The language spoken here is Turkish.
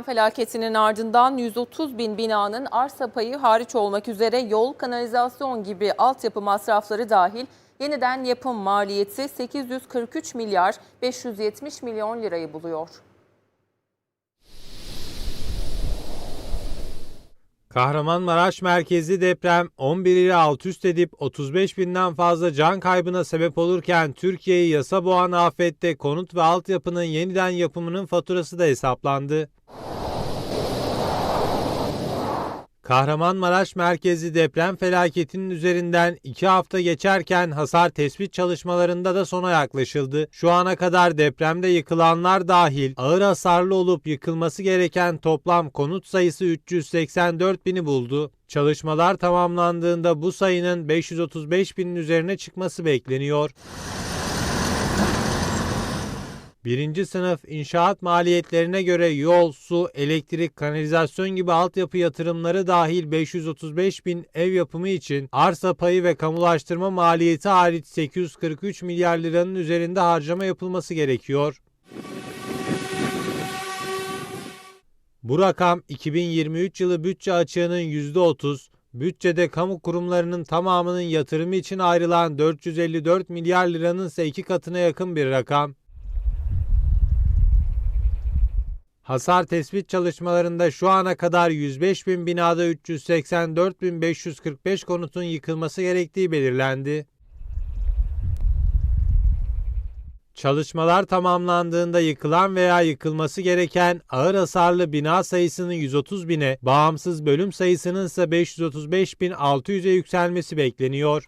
Felaketinin ardından 130 bin binanın arsa payı hariç olmak üzere yol, kanalizasyon gibi altyapı masrafları dahil yeniden yapım maliyeti 843 milyar 570 milyon lirayı buluyor. Kahramanmaraş merkezli deprem 11 ile alt üst edip 35 binden fazla can kaybına sebep olurken Türkiye'yi yasa boğan afette konut ve altyapının yeniden yapımının faturası da hesaplandı. Kahramanmaraş merkezli deprem felaketinin üzerinden 2 hafta geçerken hasar tespit çalışmalarında da sona yaklaşıldı. Şu ana kadar depremde yıkılanlar dahil ağır hasarlı olup yıkılması gereken toplam konut sayısı 384 bini buldu. Çalışmalar tamamlandığında bu sayının 535 binin üzerine çıkması bekleniyor. Birinci sınıf inşaat maliyetlerine göre yol, su, elektrik, kanalizasyon gibi altyapı yatırımları dahil 535 bin ev yapımı için arsa payı ve kamulaştırma maliyeti hariç 843 milyar liranın üzerinde harcama yapılması gerekiyor. Bu rakam 2023 yılı bütçe açığının %30, bütçede kamu kurumlarının tamamının yatırımı için ayrılan 454 milyar liranın ise iki katına yakın bir rakam. Hasar tespit çalışmalarında şu ana kadar 105 bin binada 384.545 konutun yıkılması gerektiği belirlendi. Çalışmalar tamamlandığında yıkılan veya yıkılması gereken ağır hasarlı bina sayısının 130 bine, bağımsız bölüm sayısının ise 535.600'e yükselmesi bekleniyor.